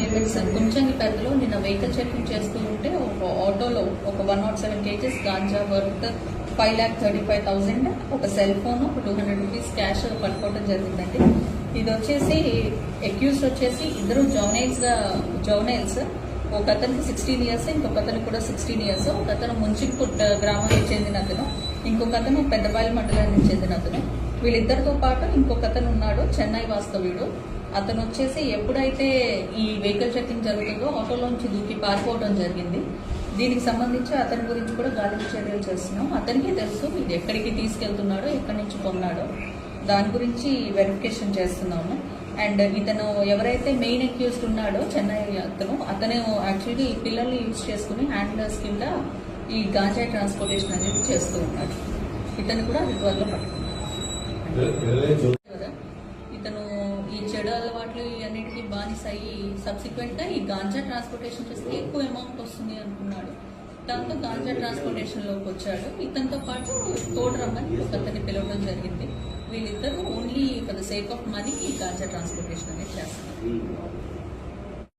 Investigation ఏమిటి sir. నిన్న vehicle checking చేస్తూ ఉంటే ఒక ఆటోలో ఒక one not seven kgs ganja worth five lakh thirty five thousand ఒక సెల్ ఫోన్ ఒక టూ హండ్రెడ్ రూపీస్ క్యాష్ పట్టుకోవడం జరిగిందండి. ఇది వచ్చేసి అక్యూస్డ్ వచ్చేసి ఇద్దరు జౌనైల్స్ జౌనైల్స్ ఒక అతనికి సిక్స్టీన్ ఇయర్స్ ఇంకొక అతనికి కూడా సిక్స్టీన్ ఇయర్స్ ఒక అతను ముంచిపుట్ గ్రామానికి చెందిన అతను ఇంకొక అతను పెద్దబాయిల మండలానికి చెందిన అతను. వీళ్ళిద్దరితో పాటు ఇంకొక అతను ఉన్నాడు చెన్నై వాస్తవ్యుడు. అతను వచ్చేసి ఎప్పుడైతే ఈ వెహికల్ చెక్కింగ్ జరుగుతుందో ఆటోలోంచి దూకి పారిపోవడం జరిగింది. దీనికి సంబంధించి అతని గురించి కూడా గాలింపు చర్యలు చేస్తున్నాం. అతనికి తెలుసు ఇది ఎక్కడికి తీసుకెళ్తున్నాడో ఎక్కడి నుంచి కొన్నాడో. దాని గురించి వెరిఫికేషన్ చేస్తున్నాము. అండ్ ఇతను ఎవరైతే మెయిన్ అక్యూస్డ్ ఉన్నాడో చెన్నై అతను అతను యాక్చువల్లీ పిల్లల్ని యూజ్ చేసుకుని హ్యాండ్లర్స్ కింద ఈ గాంజా ట్రాన్స్పోర్టేషన్ అనేది చేస్తూ ఉన్నాడు. ఇతను కూడా రిట్వల్లో పట్టుకున్నాడు ఇతను ఈ చెడు అలవాట్లు అన్నిటికీ బానిస అయ్యి సబ్సిక్వెంట్గా ఈ గాంజా ట్రాన్స్పోర్టేషన్ చేస్తే ఎక్కువ అమౌంట్ వస్తుంది అనుకున్నాడు. దాంతో గాంజా ట్రాన్స్పోర్టేషన్లోకి వచ్చాడు. ఇతనితో పాటు తోడు రమ్మని ఒక అతన్ని పిలవడం జరిగింది. వీళ్ళిద్దరూ only for the sake of money ఈ గాంజా ట్రాన్స్పోర్టేషన్ అనేది చేస్తారు.